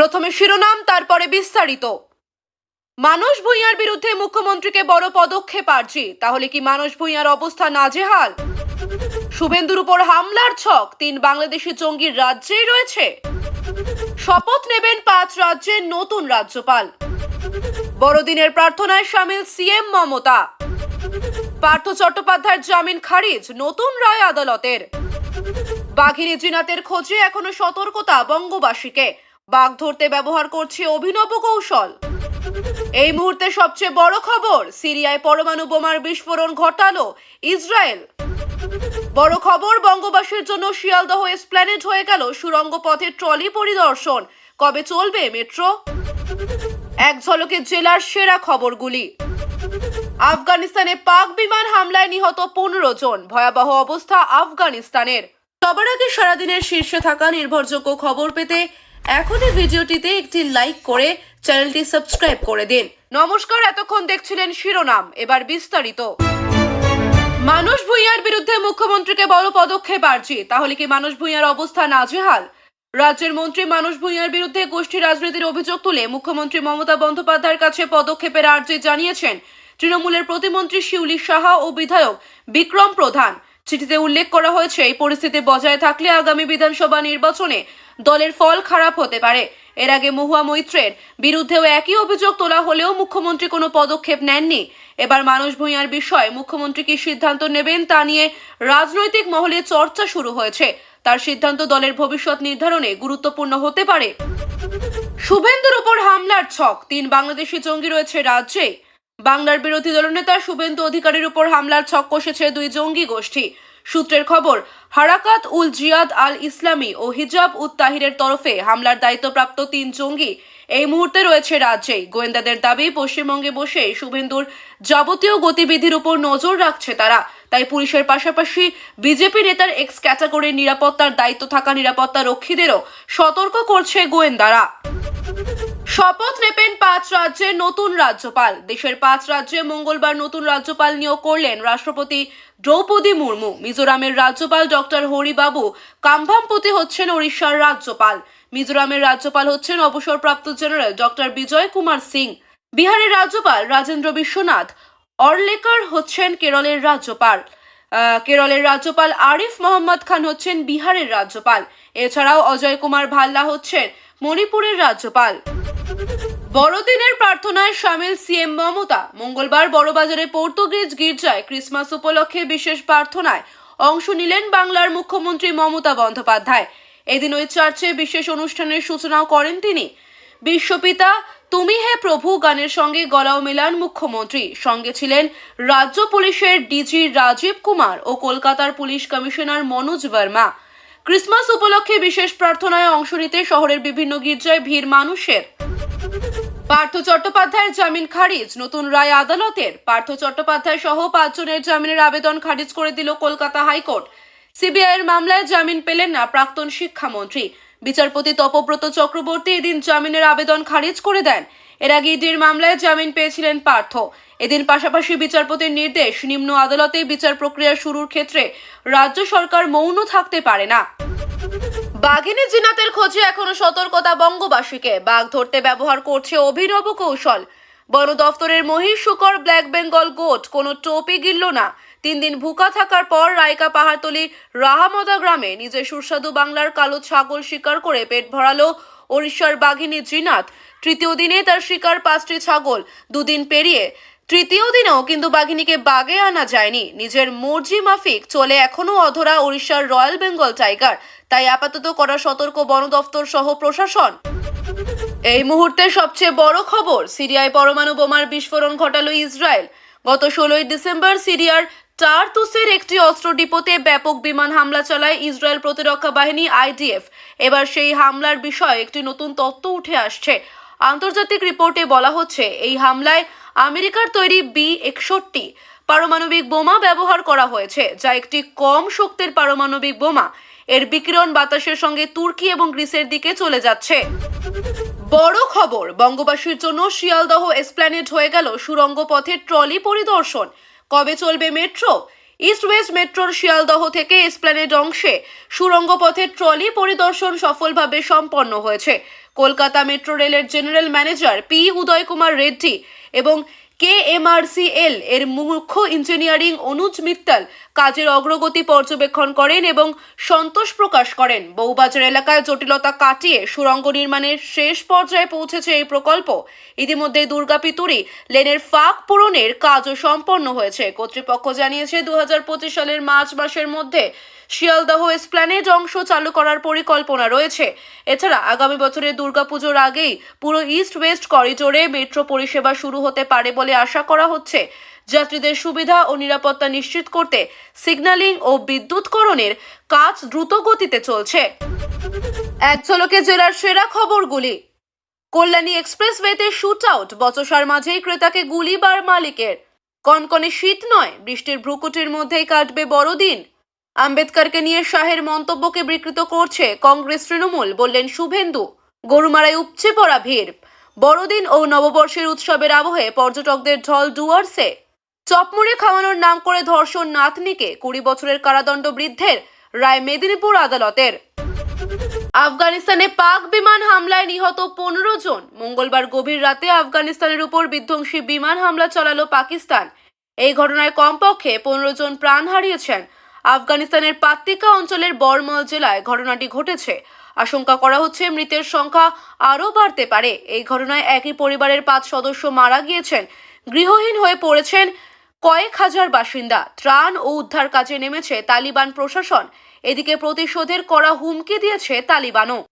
প্রথমে শিরোনাম, তারপরে বিস্তারিত। মানস ভূঁইয়ার বিরুদ্ধে মুখ্যমন্ত্রীকে বড় পদক্ষেপ আর্জি। তাহলে কি মানস ভূঁইয়ার অবস্থা নাজেহাল? শুভেন্দুর উপর হামলার ছক, তিন বাংলাদেশি জঙ্গির রাজ্যেই রয়েছে। শপথ নেবেন পাঁচ রাজ্যের নতুন রাজ্যপাল। বড়দিনের প্রার্থনায় সামিল সিএম মমতা। পার্থ চট্টোপাধ্যায়ের জামিন খারিজ, নতুন রায় আদালতের। বাঘিনী জিনাতের খোঁজে এখনও সতর্কতা বঙ্গবাসীকে। বাঘ ধরতে ব্যবহার করছে অভিনব কৌশল। এই মুহূর্তে সবচেয়ে বড় খবর, সিরিয়ায় পরমাণু বোমার বিস্ফোরণ ঘটালো ইসরায়েল। বড় খবর, বঙ্গবাসীর জন্য শিয়ালদহ এসপ্ল্যানেড হয়ে গেল সুরঙ্গ পথে ট্রলি পরিদর্শন। কবে চলবে মেট্রো? এক ঝলকে জেলার সেরা খবরগুলি। আফগানিস্তানে পাক বিমান হামলায় নিহত পনেরো জন। ভয়াবহ অবস্থা আফগানিস্তানের। সবার আগে সারাদিনের শীর্ষে থাকা নির্ভরযোগ্য খবর পেতে এখনই ভিডিওটিতে একটি লাইক করে চ্যানেলটি সাবস্ক্রাইব করে দিন। নমস্কার, এতক্ষণ দেখছিলেন শিরোনাম। এবার বিস্তারিত। মানুষ ভূঁইয়ার বিরুদ্ধে মুখ্যমন্ত্রীকে বড় পদক্ষেপ আর্জি। তাহলে কি মানুষ ভূঁইয়ার অবস্থা নাজেহাল? রাজ্যের মন্ত্রী মানুষ ভূঁইয়ার বিরুদ্ধে গোষ্ঠী রাজনীতির অভিযোগ তুলে মুখ্যমন্ত্রী মমতা বন্দ্যোপাধ্যায়ের কাছে পদক্ষেপের আর্জি জানিয়েছেন তৃণমূলের প্রতিমন্ত্রী শিউলি সাহা ও বিধায়ক বিক্রম প্রধান। চিঠিতে উল্লেখ করা হয়েছে, এই পরিস্থিতি বজায় থাকলে আগামী বিধানসভা নির্বাচনে দলের ফল খারাপ হতে পারে। এর আগে মহুয়া মৈত্রের বিরুদ্ধেও একই অভিযোগ তোলা হলেও মুখ্যমন্ত্রী কোনো পদক্ষেপ নেননি। এবার মানুষ ভূঁইয়ার বিষয়ে মুখ্যমন্ত্রী কি সিদ্ধান্ত নেবেন তা নিয়ে রাজনৈতিক মহলে চর্চা শুরু হয়েছে। তার সিদ্ধান্ত দলের ভবিষ্যৎ নির্ধারণে গুরুত্বপূর্ণ হতে পারে। শুভেন্দুর উপর হামলার ছক, তিন বাংলাদেশি জঙ্গি রয়েছে রাজ্যে। বাংলার বিরোধী দলনেতা শুভেন্দু অধিকারীর উপর হামলার ছক কষেছে দুই জঙ্গি গোষ্ঠী। সূত্রের খবর, হারাকাত উল জিয়াদ আল ইসলামী ও হিজাব উত তাহিরের তরফে হামলার দায়িত্বপ্রাপ্ত তিন জঙ্গি এই মুহূর্তে রয়েছে রাজ্যেই গোয়েন্দাদের দাবি, পশ্চিমবঙ্গে বসে শুভেন্দুর যাবতীয় গতিবিধির উপর নজর রাখছে তারা। তাই পুলিশের পাশাপাশি বিজেপি নেতার এক্স ক্যাটাগরির নিরাপত্তার দায়িত্ব থাকা নিরাপত্তা রক্ষীদেরও সতর্ক করছে গোয়েন্দারা। শপথ নেবেন পাঁচ রাজ্যের নতুন রাজ্যপাল। দেশের পাঁচ রাজ্যে মঙ্গলবার নতুন রাজ্যপাল নিয়োগ করলেন রাষ্ট্রপতি দ্রৌপদী মুর্মু। মিজোরামের রাজ্যপাল ডক্টর হরিবাবু কাম্ভামপতি হচ্ছেন ওড়িশার রাজ্যপাল। মিজোরামের রাজ্যপাল হচ্ছেন অবসরপ্রাপ্ত জেনারেল ডক্টর বিজয় কুমার সিং। বিহারের রাজ্যপাল রাজেন্দ্র বিশ্বনাথ। অরলেকার হচ্ছেন কেরলের রাজ্যপাল। কেরলের রাজ্যপাল আরিফ মোহাম্মদ খান হচ্ছেন বিহারের রাজ্যপাল। এছাড়াও অজয় কুমার ভাল্লা হচ্ছেন মণিপুরের রাজ্যপাল। বড়দিনের প্রার্থনায় সামিল সিএম মমতা। মঙ্গলবার বড়বাজারে পর্তুগিজ গির্জায় ক্রিসমাস উপলক্ষে বিশেষ প্রার্থনায় অংশ নিলেন বাংলার মুখ্যমন্ত্রী মমতা বন্দ্যোপাধ্যায়। এদিন ওই চার্চে বিশেষ অনুষ্ঠানের সূচনাও করেন তিনি। বিশ্বপিতা তুমি হে প্রভু গানের সঙ্গে গলাও মেলান মুখ্যমন্ত্রী। সঙ্গে ছিলেন রাজ্য পুলিশের ডিজি রাজীব কুমার ও কলকাতার police commissioner Manoj Verma. Christmas উপলক্ষে বিশেষ প্রার্থনায় অংশ নিতে শহরের বিভিন্ন গির্জায় ভিড় মানুষের। পার্থ চট্টোপাধ্যায়ের জামিন খারিজ। নতুন রায় আদালতের। পার্থ চট্টোপাধ্যায় সহ পাঁচজনের জামিনের আবেদন খারিজ করে দিল কলকাতা হাইকোর্ট। সিবিআইয়ের মামলায় জামিন পেলেন না প্রাক্তন শিক্ষামন্ত্রী। বিচারপতি তপব্রত চক্রবর্তী এদিন জামিনের আবেদন খারিজ করে দেন। এর আগে ইডির মামলায় জামিন পেয়েছিলেন পার্থ। এদিন পাশাপাশি বিচারপতির নির্দেশ, নিম্ন আদালতে বিচার প্রক্রিয়া শুরুর ক্ষেত্রে রাজ্য সরকার মৌন থাকতে পারে না। বাঘিনী জিনাতের খোঁজে এখনও সতর্কতা বঙ্গবাসীকে। বাঘ ধরতে ব্যবহার করছে অভিনব কৌশল। বন দফতরের মহিষ, শুকর, ব্ল্যাক বেঙ্গল, গোট, কোনো টোপই গিলল না। তিন দিন ভুকা থাকার পর রায়কা পাহাড়তলি রাহামদা গ্রামে নিজের সুস্বাদু বাংলার কালো ছাগল শিকার করে পেট ভরালো ওড়িশার বাঘিনী জিনাত তৃতীয় দিনে তার শিকার পাঁচটি ছাগল দুদিন পেরিয়ে তৃতীয় দিনেও কিন্তু বাঘিনীকে বাগে আনা যায়নি। নিজের মর্জি মাফিক চলে এখনও অধরা ওড়িশার রয়্যাল বেঙ্গল টাইগার। তাই আপাতত করা সতর্ক বন দফতর সহ প্রশাসন। এই মুহূর্তে সবচেয়ে বড় খবর, সিরিয়ায় পরমাণু বোমার বিস্ফোরণ ঘটালো ইসরায়েল। গত ষোলোই ডিসেম্বর সিরিয়ার টারতুসের একটি অস্ত্র ডিপোতে ব্যাপক বিমান হামলা চালায় ইসরায়েল প্রতিরক্ষা বাহিনী আইডিএফ। এবার সেই হামলার বিষয়ে একটি নতুন তথ্য উঠে আসছে। আন্তর্জাতিক রিপোর্টে বলা হচ্ছে, এই হামলায় আমেরিকার তৈরি বি একষট্টি পারমাণবিক বোমা ব্যবহার করা হয়েছে, যা একটি কম শক্তির পারমাণবিক বোমা। এর বিকিরণ বাতাসের সঙ্গে তুর্কি এবং গ্রিসের দিকে চলে যাচ্ছে। বড় খবর, বঙ্গবাসীর জন্য শিয়ালদহ এসপ্ল্যানেড হয়ে গেল সুরঙ্গ পথের ট্রলি পরিদর্শন। কবে চলবে মেট্রো? ইস্ট ওয়েস্ট মেট্রোর শিয়ালদহ থেকে এসপ্ল্যানেড অংশে সুরঙ্গ পথে ট্রলি পরিদর্শন সফলভাবে সম্পন্ন হয়েছে। কলকাতা মেট্রো রেলের general manager P Uday Kumar Reddy এবং K M R C L এর মুখ্য ইঞ্জিনিয়ারিং অনুজ মিত্তাল কাজের অগ্রগতি পর্যবেক্ষণ করেন এবং সন্তোষ প্রকাশ করেন। বউবাজার এলাকায় জটিলতা কাটিয়ে সুড়ঙ্গ নির্মাণের শেষ পর্যায়ে পৌঁছেছে এই প্রকল্প। ইতিমধ্যে দুর্গাপিতুরি লেনের ফাঁক পূরণের কাজও সম্পন্ন হয়েছে। কর্তৃপক্ষ জানিয়েছে দু হাজার পঁচিশ সালের মার্চ মাসের মধ্যে শিয়ালদহ এসপ্ল্যানেড অংশ চালু করার পরিকল্পনা রয়েছে। এছাড়া আগামী বছরের দুর্গাপুজোর আগেই পুরো ইস্ট ওয়েস্ট করিডোরে মেট্রো পরিষেবা শুরু হতে পারে বলে আশা করা হচ্ছে। যাত্রীদের সুবিধা ও নিরাপত্তা নিশ্চিত করতে সিগন্যালিং ও বিদ্যুৎকরণের কাজ দ্রুত গতিতে চলছে। এক ঝলকে জেলার সেরা খবরগুলি। কল্যাণী এক্সপ্রেসওয়েতে শুট আউট বচসার মাঝেই ক্রেতাকে গুলি বার মালিকের। কনকনে শীত নয়, বৃষ্টির ভ্রুকুটির মধ্যেই কাটবে বড়দিন। আম্বেদকরকে নিয়ে শাহের মন্তব্যকে বিকৃত করছে কংগ্রেস তৃণমূল, বললেন শুভেন্দু। গরুমারায় উপচে পড়া ভিড়। বড়দিন ও নববর্ষের উৎসবের আবহে পর্যটকদের ঢল ডুয়ার্সে। চপমুড়ে খাওয়ানোর নাম করে ধর্ষণ নাতনিকে, কুড়ি বছরের কারাদণ্ড বৃদ্ধের, রায় মেদিনীপুর আদালতের। আফগানিস্তানে পাক বিমান হামলায় নিহত পনেরো জন। মঙ্গলবার গভীর রাতে আফগানিস্তানের উপর বিধ্বংসী বিমান হামলা চালালো পাকিস্তান। এই ঘটনায় কমপক্ষে পনেরো জন প্রাণ হারিয়েছেন আফগানিস্তানের পাত্তিকা অঞ্চলের বরমল জেলায় ঘটনাটি ঘটেছে। আশঙ্কা করা হচ্ছে মৃতের সংখ্যা আরও বাড়তে পারে। এই ঘটনায় একই পরিবারের পাঁচ সদস্য মারা গিয়েছেন। গৃহহীন হয়ে পড়েছেন কয়েক হাজার বাসিন্দা। ত্রাণ ও উদ্ধার কাজে নেমেছে তালিবান প্রশাসন। এদিকে প্রতিশোধের করা হুমকি দিয়েছে তালিবানও।